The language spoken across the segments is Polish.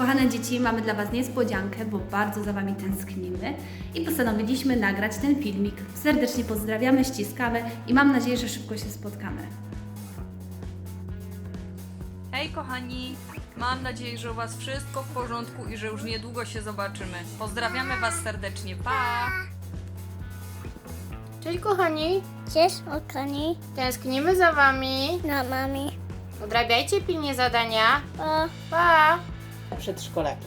Kochane dzieci, mamy dla Was niespodziankę, bo bardzo za Wami tęsknimy i postanowiliśmy nagrać ten filmik. Serdecznie pozdrawiamy, ściskamy i mam nadzieję, że szybko się spotkamy. Hej kochani, mam nadzieję, że u Was wszystko w porządku i że już niedługo się zobaczymy. Pozdrawiamy Was serdecznie, pa! Cześć kochani, Cześć, okoni. tęsknimy za wami. No, mami. Odrabiajcie pilnie zadania. O, Pa! Przedszkolaki.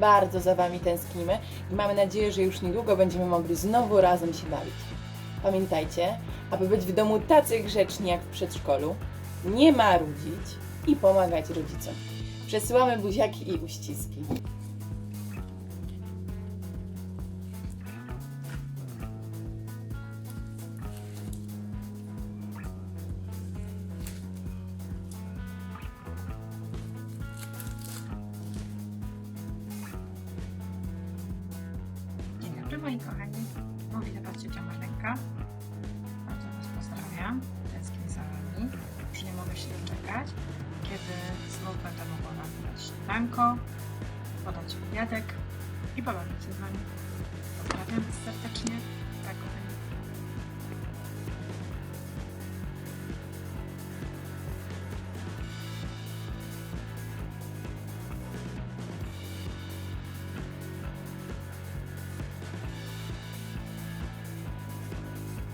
Bardzo za Wami tęsknimy i mamy nadzieję, że już niedługo będziemy mogli znowu razem się bawić. Pamiętajcie, aby być w domu tacy grzeczni jak w przedszkolu, nie marudzić i pomagać rodzicom. Przesyłamy buziaki i uściski. Moi kochani. Mówi do Was ciocia Marlenka. Bardzo Was pozdrawiam. Tęsknię za Wami. Już nie mogę się doczekać, kiedy znów będę mogła Wam podać podać obiadek i pobawić się z Wami.